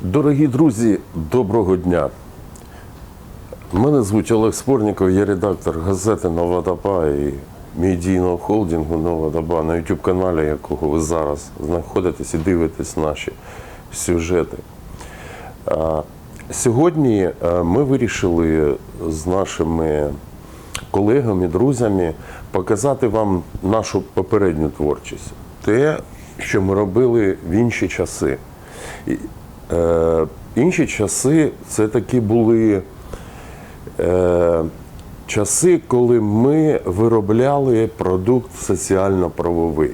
Дорогі друзі, доброго дня. Мене звуть Олег Спорніков, я редактор газети Нова доба і медійного холдингу Нова доба, на YouTube каналі якого ви зараз знаходитесь і дивитесь наші сюжети. Сьогодні е, ми вирішили з нашими колегами, друзями показати вам нашу попередню творчість. Те, що ми робили в інші часи. Е, інші часи це такі були е, часи, коли ми виробляли продукт соціально-правовий.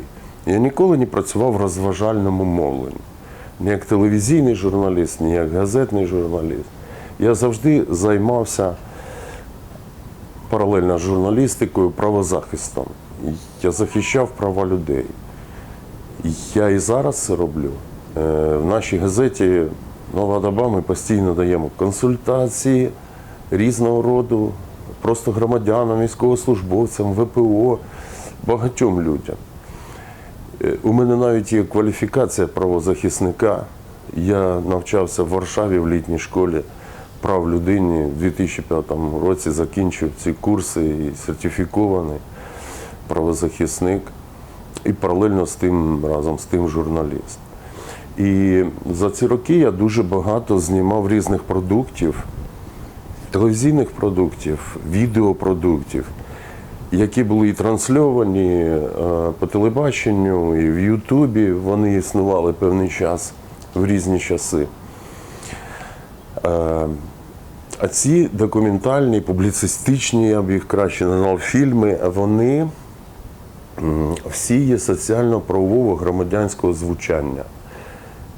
Я ніколи не працював в розважальному мовленні. Ні як телевізійний журналіст, ні як газетний журналіст. Я завжди займався паралельно з журналістикою правозахистом. Я захищав права людей. Я і зараз це роблю. Е, В нашій газеті Нова доба ми постійно даємо консультації різного роду, просто громадянам, військовослужбовцям, ВПО, багатьом людям. Е, У мене навіть є кваліфікація правозахисника. Я навчався в Варшаві в літній школі прав людини в 2005 році, закінчив ці курси і сертифікований правозахисник і паралельно з тим разом з тим журналіст. І за ці роки я дуже багато знімав різних продуктів, телевізійних продуктів, відеопродуктів, які були і трансльовані е, по телебаченню, і в Ютубі. Вони існували певний час в різні часи. Е, А ці документальні, публіцистичні, я б їх краще назвав фільми, вони всі є соціально-правового громадянського звучання.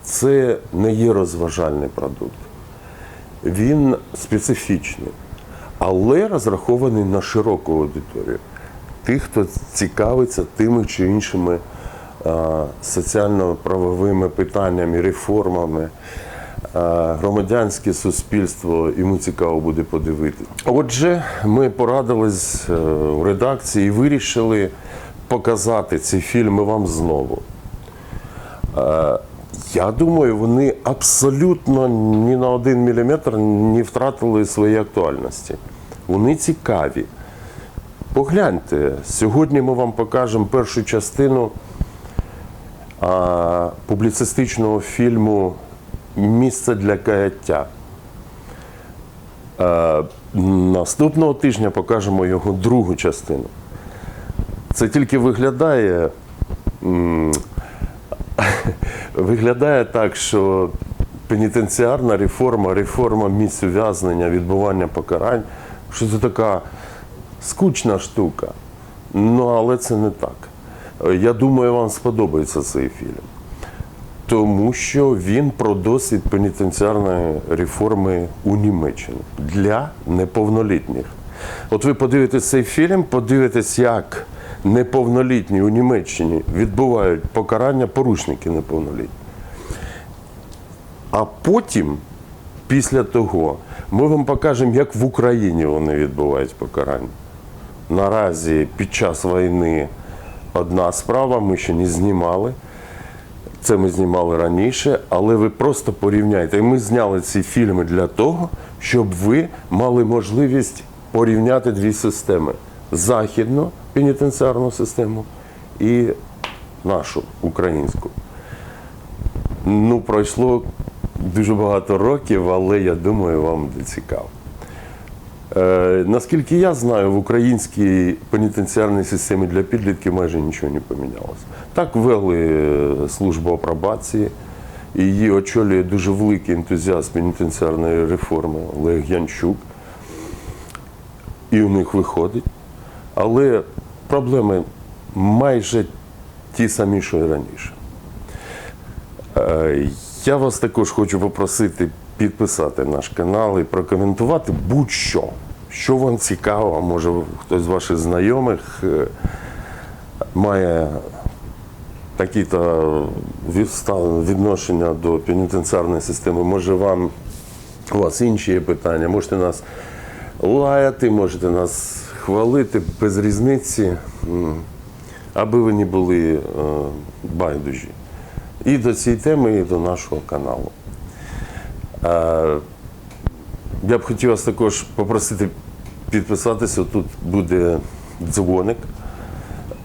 Це не є розважальний продукт. Він специфічний, але розрахований на широку аудиторію. Тих, хто цікавиться тими чи іншими а, соціально-правовими питаннями, реформами, а, громадянське суспільство, йому цікаво буде подивитися. Отже, ми порадились е, у редакції і вирішили показати ці фільми вам знову. Я думаю, вони абсолютно ні на один міліметр не втратили своєї актуальності. Вони цікаві. Погляньте, сьогодні ми вам покажемо першу частину а, публіцистичного фільму Місце для каяття. Е, наступного тижня покажемо його другу частину. Це тільки виглядає. м, Виглядає так, що пенітенціарна реформа, реформа місць ув'язнення, відбування покарань, що це така скучна штука. Ну, але це не так. Я думаю, вам сподобається цей фільм. Тому що він про досвід пенітенціарної реформи у Німеччині для неповнолітніх. От ви подивитесь цей фільм, подивитесь, як неповнолітні у Німеччині відбувають покарання порушники неповнолітні. А потім, після того, ми вам покажемо, як в Україні вони відбувають покарання. Наразі під час війни одна справа, ми ще не знімали. Це ми знімали раніше, але ви просто порівняйте. І ми зняли ці фільми для того, щоб ви мали можливість порівняти дві системи: західну пенітенціарну систему і нашу українську. Ну, пройшло дуже багато років, але я думаю, вам буде цікаво. Е, наскільки я знаю, в українській пенітенціарній системі для підлітків майже нічого не помінялося. Так ввели е, службу апробації, і її очолює дуже великий ентузіаст пенітенціарної реформи Олег Янчук. І у них виходить. Але проблеми майже ті самі, що і раніше. Е, Я вас також хочу попросити підписати наш канал і прокоментувати будь-що, що вам цікаво, може хтось з ваших знайомих е, має такі-то відношення до пенітенціарної системи. Може вам у вас інші є питання, можете нас лаяти, можете нас хвалити без різниці, аби ви не були е, байдужі. І до цієї теми, і до нашого каналу. Е, Я б хотів вас також попросити підписатися. Тут буде дзвоник.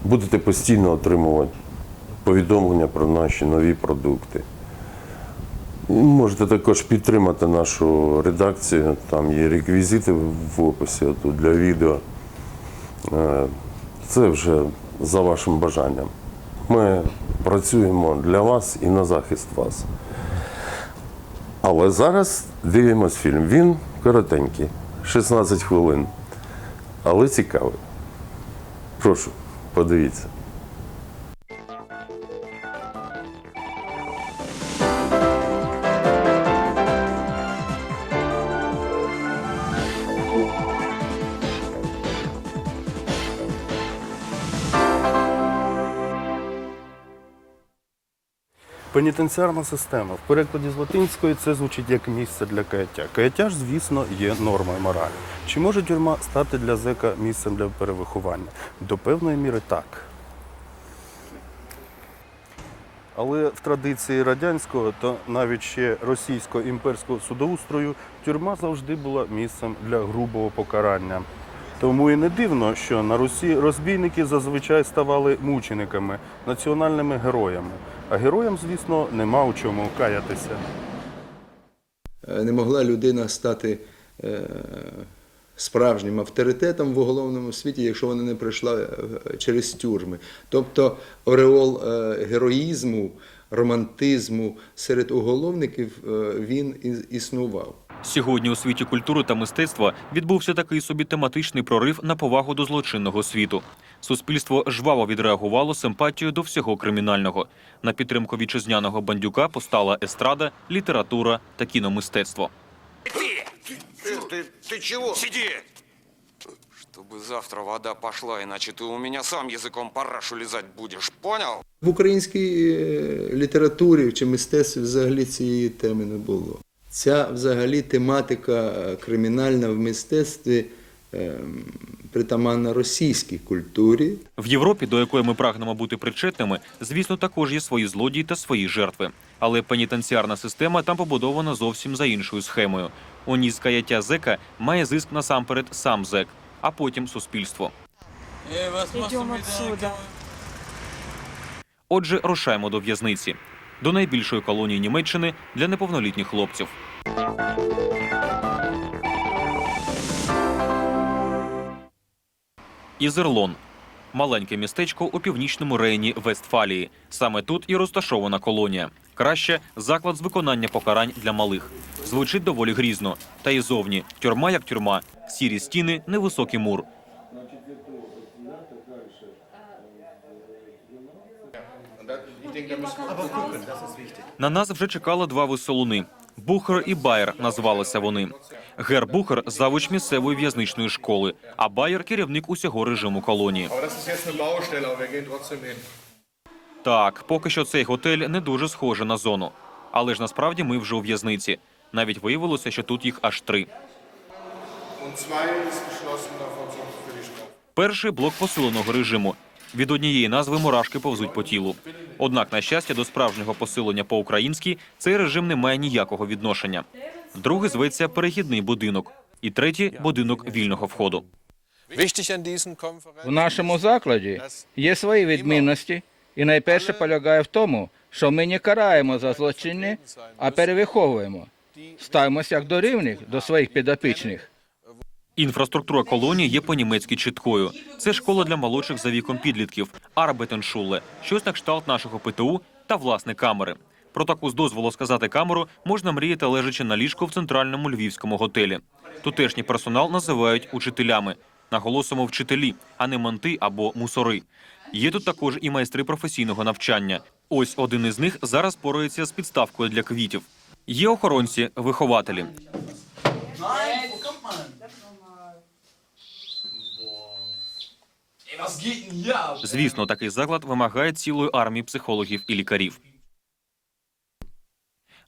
Будете постійно отримувати повідомлення про наші нові продукти. Можете також підтримати нашу редакцію. Там є реквізити в описі для відео. Е, Це вже за вашим бажанням. Ми працюємо для вас і на захист вас. Але зараз дивимось фільм. Він коротенький, 16 хвилин, але цікавий. Прошу, подивіться. Пенітенціарна система. В перекладі з латинської це звучить як місце для каяття. Каяття ж, звісно, є нормою моралі. Чи може тюрма стати для зека місцем для перевиховання? До певної міри так. Але в традиції радянського та навіть ще російського імперського судоустрою тюрма завжди була місцем для грубого покарання. Тому і не дивно, що на Русі розбійники зазвичай ставали мучениками, національними героями. А героям, звісно, нема у чому каятися. Е, не могла людина стати е, справжнім авторитетом в уголовному світі, якщо вона не пройшла е, через тюрми. Тобто ореол героїзму, романтизму серед уголовників е, він і- існував. Сьогодні у світі культури та мистецтва відбувся такий собі тематичний прорив на повагу до злочинного світу. Суспільство жваво відреагувало симпатією до всього кримінального. На підтримку вітчизняного бандюка постала естрада, література та кіномистецтво. Ты, ты, ты чего? Сиди! Чтобы завтра вода пошла, иначе ты у меня сам языком парашу лизать будешь, понял? В українській е, літературі чи мистецтві взагалі цієї теми не було. Ця взагалі тематика е, кримінальна в мистецтві е, притаманна російській культурі. В Європі, до якої ми прагнемо бути причетними, звісно, також є свої злодії та свої жертви. Але пенітенціарна система там побудована зовсім за іншою схемою. У ній з каяття зека має зиск насамперед сам зек, а потім суспільство. Отже, рушаємо до в'язниці до найбільшої колонії Німеччини для неповнолітніх хлопців. Ізерлон маленьке містечко у північному рейні Вестфалії. Саме тут і розташована колонія. Краще заклад з виконання покарань для малих. Звучить доволі грізно. Та і зовні тюрма як тюрма, сірі стіни, невисокий мур. На нас вже чекали два веселуни. Бухер і Байер назвалися вони. Гер Бухер завуч місцевої в'язничної школи, а Байер керівник усього режиму колонії. Так, поки що цей готель не дуже схоже на зону. Але ж насправді ми вже у в'язниці. Навіть виявилося, що тут їх аж три. Перший блок посиленого режиму. Від однієї назви мурашки повзуть по тілу. Однак, на щастя, до справжнього посилення по-українськи цей режим не має ніякого відношення. Другий зветься перехідний будинок, і третій будинок вільного входу. В нашому закладі є свої відмінності, і найперше полягає в тому, що ми не караємо за злочини, а перевиховуємо. Ставимося як до рівних до своїх підопічних. Інфраструктура колонії є по-німецьки чіткою. Це школа для молодших за віком підлітків, Арбетеншуле, щось на кшталт нашого ПТУ та власне камери. Про таку з дозволу сказати камеру можна мріяти лежачи на ліжку в центральному львівському готелі. Тутешній персонал називають учителями. Наголосимо вчителі, а не манти або мусори. Є тут також і майстри професійного навчання. Ось один із них зараз порається з підставкою для квітів. Є охоронці, вихователі. Звісно, такий заклад вимагає цілої армії психологів і лікарів.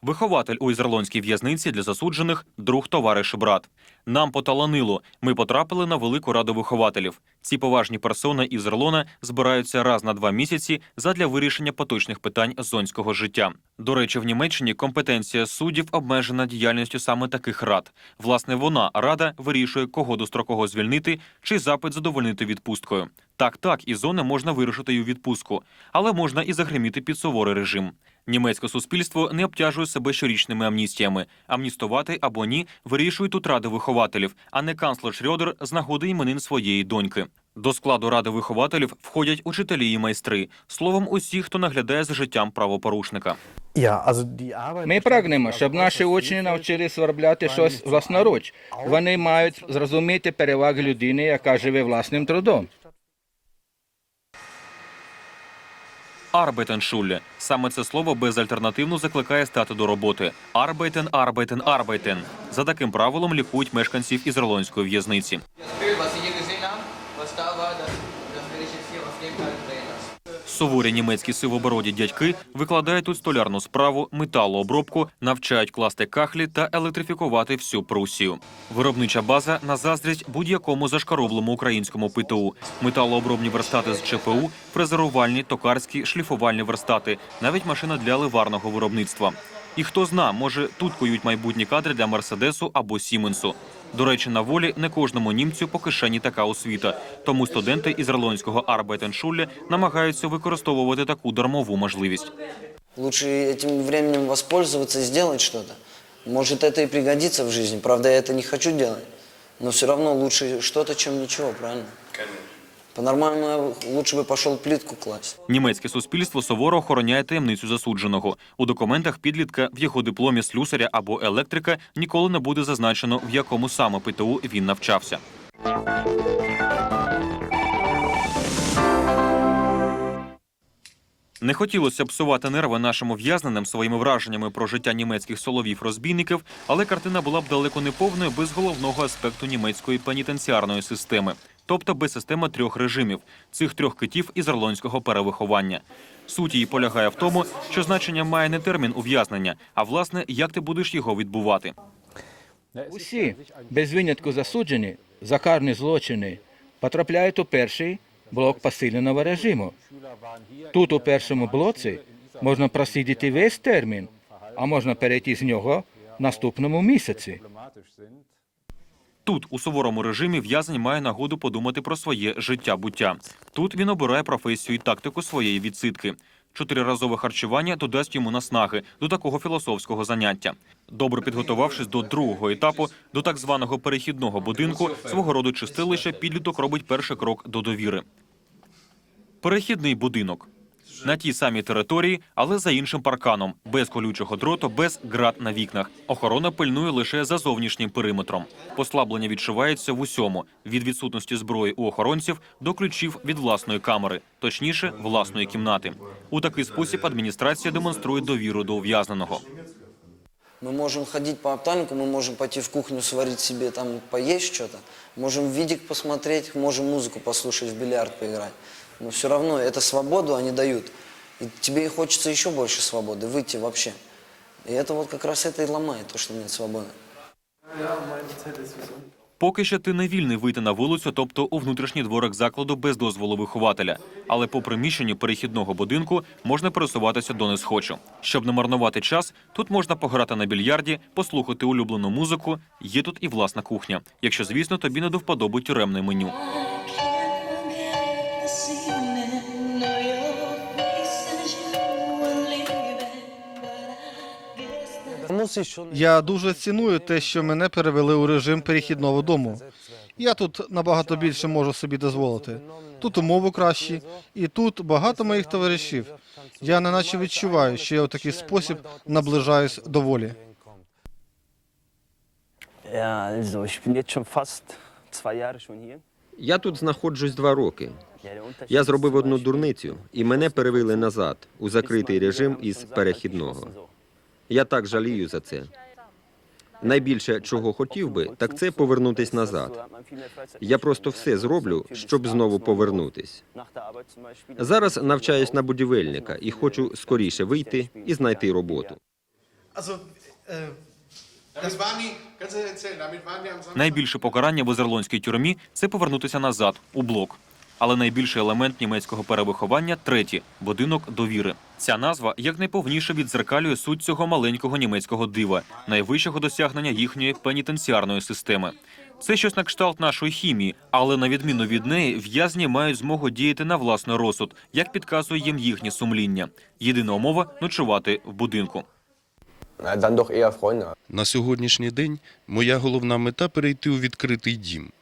Вихователь у ізраїльській в'язниці для засуджених друг товариш брат. Нам поталанило. Ми потрапили на велику раду вихователів. Ці поважні персони із Ірлона збираються раз на два місяці задля вирішення поточних питань зонського життя. До речі, в Німеччині компетенція суддів обмежена діяльністю саме таких рад. Власне, вона рада вирішує, кого достроково звільнити чи запит задовольнити відпусткою. Так, так, із зони можна вирушити у відпустку, але можна і загриміти під суворий режим. Німецьке суспільство не обтяжує себе щорічними амністіями. Амністувати або ні вирішують тут ради вихователів, а не канцлер Шрьодер з нагоди іменин своєї доньки. До складу ради вихователів входять учителі і майстри, словом, усі, хто наглядає за життям правопорушника. Ми прагнемо, щоб наші учні навчились виробляти щось власноруч. Вони мають зрозуміти переваги людини, яка живе власним трудом. Арбайтеншулле. Саме це слово безальтернативно закликає стати до роботи. Арбайтен, арбайтен, арбайтен. За таким правилом лікують мешканців ізраїльської в'язниці. Суворі німецькі сивобороді дядьки викладають тут столярну справу, металообробку, навчають класти кахлі та електрифікувати всю Прусію. Виробнича база на заздрість будь-якому зашкароблому українському ПТУ. Металообробні верстати з ЧПУ, фрезерувальні, токарські, шліфувальні верстати, навіть машина для ливарного виробництва. І хто зна, може тут кують майбутні кадри для Мерседесу або Сіменсу. До речі, на волі не кожному німцю по кишені така освіта. Тому студенти ізраїльського Арбайтеншулле намагаються використовувати таку дармову можливість. Лучше этим временем воспользоваться и сделать что-то. Может, это и пригодится в жизни. Правда, я это не хочу делать. Но все равно лучше что-то, чем ничего, правильно? По-нормальному лучше бы пошел плитку класть. Німецьке суспільство суворо охороняє таємницю засудженого. У документах підлітка в його дипломі слюсаря або електрика ніколи не буде зазначено, в якому саме ПТУ він навчався. Не хотілося псувати нерви нашим ув'язненим своїми враженнями про життя німецьких соловів-розбійників, але картина була б далеко не повною без головного аспекту німецької пенітенціарної системи, тобто без системи трьох режимів цих трьох китів ізраїльського перевиховання. Суть її полягає в тому, що значення має не термін ув'язнення, а власне як ти будеш його відбувати. Усі, без винятку засуджені за карні злочини, потрапляють у перший блок посиленого режиму. Тут, у першому блоці, можна просидіти весь термін, а можна перейти з нього в наступному місяці. Тут, у суворому режимі, в'язень має нагоду подумати про своє життя-буття. Тут він обирає професію і тактику своєї відсидки. Чотириразове харчування додасть йому наснаги до такого філософського заняття. Добре підготувавшись до другого етапу, до так званого перехідного будинку, свого роду чистилища, підліток робить перший крок до довіри. Перехідний будинок На тій самій території, але за іншим парканом, без колючого дроту, без град на вікнах. Охорона пильнує лише за зовнішнім периметром. Послаблення відчувається в усьому: від відсутності зброї у охоронців до ключів від власної камери, точніше, власної кімнати. У такий спосіб адміністрація демонструє довіру до ув'язненого. Мы можем ходить по оптальнику, мы можем пойти в кухню, сварить себе там, поесть что-то. Можем видик посмотреть, можем музыку послушать, в бильярд поиграть. Но все равно это свободу они дают. И тебе и хочется еще больше свободы, выйти вообще. И это вот как раз это и ломает, то, что нет свободы. Поки що ти не вільний вийти на вулицю, тобто у внутрішній дворик закладу без дозволу вихователя. Але по приміщенню перехідного будинку можна пересуватися до несхочу. Щоб не марнувати час, тут можна пограти на більярді, послухати улюблену музику. Є тут і власна кухня, якщо, звісно, тобі не до вподоби тюремне меню. Я дуже ціную те, що мене перевели у режим перехідного дому. Я тут набагато більше можу собі дозволити. Тут умови кращі, і тут багато моїх товаришів. Я неначе відчуваю, що я у такий спосіб наближаюсь до волі. Я тут знаходжусь два роки. Я зробив одну дурницю, і мене перевели назад у закритий режим із перехідного. Я так жалію за це. Найбільше, чого хотів би, так це повернутись назад. Я просто все зроблю, щоб знову повернутись. Зараз навчаюсь на будівельника і хочу скоріше вийти і знайти роботу. Äh. Найбільше покарання в ізерландській тюрмі це повернутися назад у блок. Але найбільший елемент німецького перевиховання третій будинок довіри. Ця назва якнайповніше відзеркалює суть цього маленького німецького дива, найвищого досягнення їхньої пенітенціарної системи. Це щось на кшталт нашої хімії, але на відміну від неї, в'язні мають змогу діяти на власний розсуд, як підказує їм їхнє сумління. Єдина умова ночувати в будинку. На сьогоднішній день моя головна мета перейти у відкритий дім.